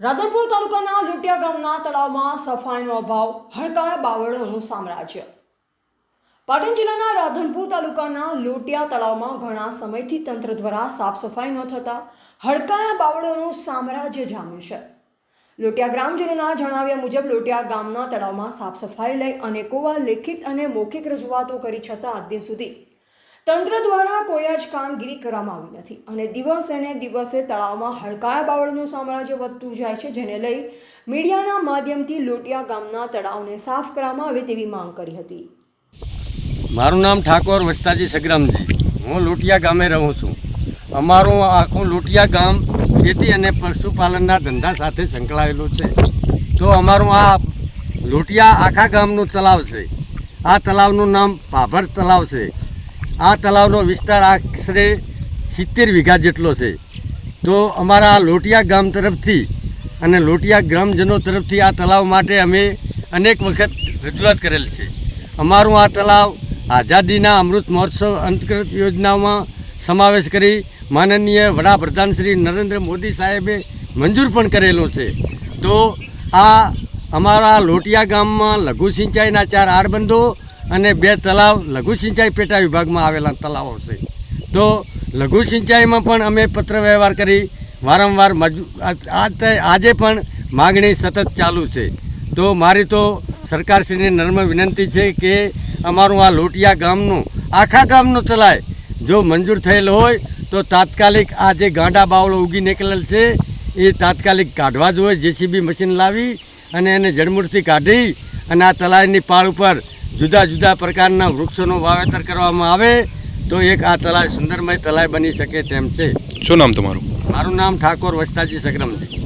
રાધનપુર તાલુકાના લુટિયા ગામના તળાવમાં સફાઈનો અભાવ, હડકાયા બાવળોનું સામ્રાજ્ય. પાટણ જિલ્લાના રાધનપુર તાલુકાના લોટિયા તળાવમાં ઘણા સમયથી તંત્ર દ્વારા સાફ સફાઈ ન થતા હડકાયા બાવળોનું સામ્રાજ્ય જામ્યું છે. લોટિયા ગ્રામજનોના જણાવ્યા મુજબ લોટિયા ગામના તળાવમાં સાફ સફાઈ લઈ અનેકોવા લેખિત અને મૌખિક રજૂઆતો કરી છતાં આજ દિન સુધી તંત્ર દ્વારા કોઈ જ કામગીરી કરવામાં આવી નથી. અને દિવસે ને દિવસે તળાવમાં હડકાયા બાવળનું સામ્રાજ્ય વધતું જાય છે, જેને લઈ મીડિયાના માધ્યમથી લોટિયા ગામના તળાવને સાફ કરવામાં આવે તેવી માંગ કરી હતી. મારું નામ ઠાકોર વસ્તાજી સગ્રામજી. હું લોટિયા ગામે રહું છું. અમારું આખું લોટિયા ગામ ખેતી અને પશુપાલનના ધંધા સાથે સંકળાયેલું છે. તો અમારું આ લોટિયા આખા ગામનું તલાવ છે. આ તલાવનું નામ ભાભર તલાવ છે. આ તલાવનો વિસ્તાર આશરે સિત્તેર વીઘા જેટલો છે. તો અમારા લોટિયા ગામ તરફથી અને લોટિયા ગ્રામજનો તરફથી આ તલાવ માટે અમે અનેક વખત રજૂઆત કરેલ છે. અમારું આ તલાવ આઝાદીના અમૃત મહોત્સવ અંતર્ગત યોજનામાં સમાવેશ કરી માનનીય વડાપ્રધાન શ્રી નરેન્દ્ર મોદી સાહેબે મંજૂર પણ કરેલો છે. તો આ અમારા લોટિયા ગામમાં લઘુ સિંચાઈના ચાર આડબંધો અને બે તલાવ લઘુ સિંચાઈ પેટા વિભાગમાં આવેલા તલાવો છે. તો લઘુ સિંચાઈમાં પણ અમે પત્ર વ્યવહાર કરી વારંવાર આજે પણ માગણી સતત ચાલુ છે. તો મારી તો સરકારશ્રીને નર્મ વિનંતી છે કે અમારું આ લોટિયા ગામનું, આખા ગામનું તલાય જો મંજૂર થયેલ હોય તો તાત્કાલિક આ જે ગાંડા બાવળો ઉગી નીકળેલ છે, એ તાત્કાલિક કાઢવા જોઈએ જેસીબી મશીન લાવી અને એને જડમૂળથી કાઢી અને આ તલાયની પાળ ઉપર જુદા જુદા પ્રકારના વૃક્ષોનું વાવેતર કરવામાં આવે તો એક આ તલાય સુંદરમય તલાય બની શકે તેમ છે. શું નામ તમારું? મારું નામ ઠાકોર વસ્તાજી સગ્રમજી